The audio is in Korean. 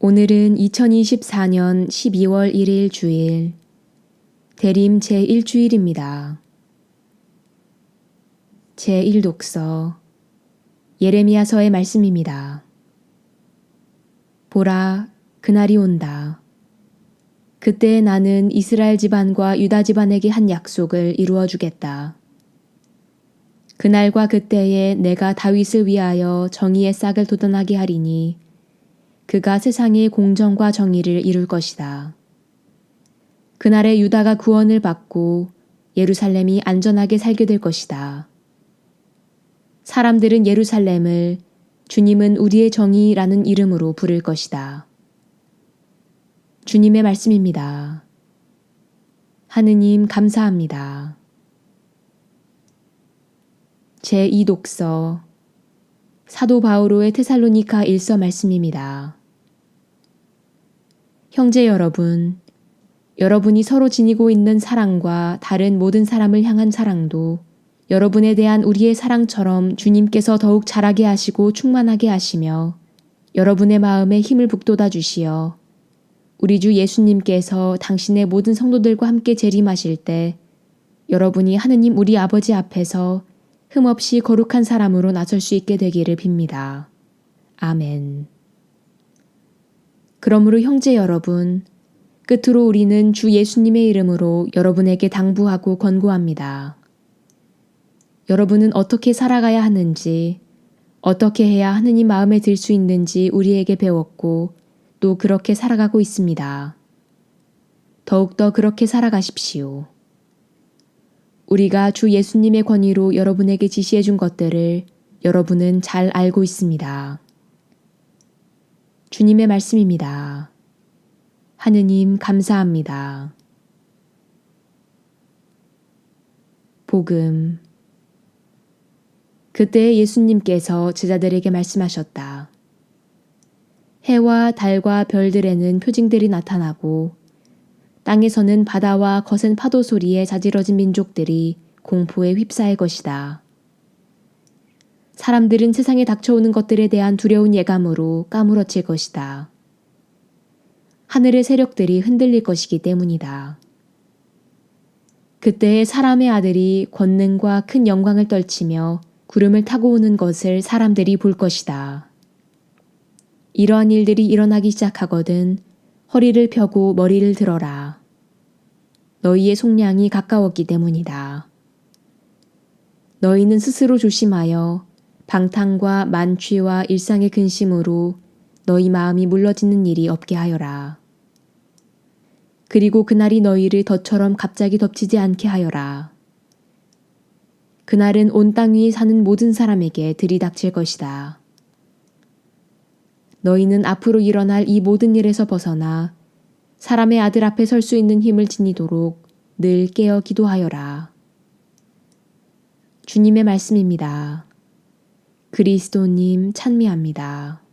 오늘은 2024년 12월 1일 주일, 대림 제1주일입니다. 제1독서, 예레미야서의 말씀입니다. 보라, 그날이 온다. 그때 나는 이스라엘 집안과 유다 집안에게 한 약속을 이루어 주겠다. 그날과 그때에 내가 다윗을 위하여 정의의 싹을 돋아나게 하리니 그가 세상의 공정과 정의를 이룰 것이다. 그날에 유다가 구원을 받고 예루살렘이 안전하게 살게 될 것이다. 사람들은 예루살렘을 주님은 우리의 정의라는 이름으로 부를 것이다. 주님의 말씀입니다. 하느님 감사합니다. 제2독서 사도 바오로의 테살로니카 일서 말씀입니다. 형제 여러분, 여러분이 서로 지니고 있는 사랑과 다른 모든 사람을 향한 사랑도 여러분에 대한 우리의 사랑처럼 주님께서 더욱 자라게 하시고 충만하게 하시며 여러분의 마음에 힘을 북돋아 주시어 우리 주 예수님께서 당신의 모든 성도들과 함께 재림하실 때 여러분이 하느님 우리 아버지 앞에서 흠없이 거룩한 사람으로 나설 수 있게 되기를 빕니다. 아멘. 그러므로 형제 여러분, 끝으로 우리는 주 예수님의 이름으로 여러분에게 당부하고 권고합니다. 여러분은 어떻게 살아가야 하는지, 어떻게 해야 하느님 마음에 들 수 있는지 우리에게 배웠고, 또 그렇게 살아가고 있습니다. 더욱더 그렇게 살아가십시오. 우리가 주 예수님의 권위로 여러분에게 지시해 준 것들을 여러분은 잘 알고 있습니다. 주님의 말씀입니다. 하느님 감사합니다. 복음 그때 예수님께서 제자들에게 말씀하셨다. 해와 달과 별들에는 표징들이 나타나고 땅에서는 바다와 거센 파도 소리에 자지러진 민족들이 공포에 휩싸일 것이다. 사람들은 세상에 닥쳐오는 것들에 대한 두려운 예감으로 까무러칠 것이다. 하늘의 세력들이 흔들릴 것이기 때문이다. 그때 사람의 아들이 권능과 큰 영광을 떨치며 구름을 타고 오는 것을 사람들이 볼 것이다. 이러한 일들이 일어나기 시작하거든 허리를 펴고 머리를 들어라. 너희의 속량이 가까웠기 때문이다. 너희는 스스로 조심하여 방탕과 만취와 일상의 근심으로 너희 마음이 물러지는 일이 없게 하여라. 그리고 그날이 너희를 덫처럼 갑자기 덮치지 않게 하여라. 그날은 온 땅 위에 사는 모든 사람에게 들이닥칠 것이다. 너희는 앞으로 일어날 이 모든 일에서 벗어나 사람의 아들 앞에 설 수 있는 힘을 지니도록 늘 깨어 기도하여라. 주님의 말씀입니다. 그리스도님 찬미합니다.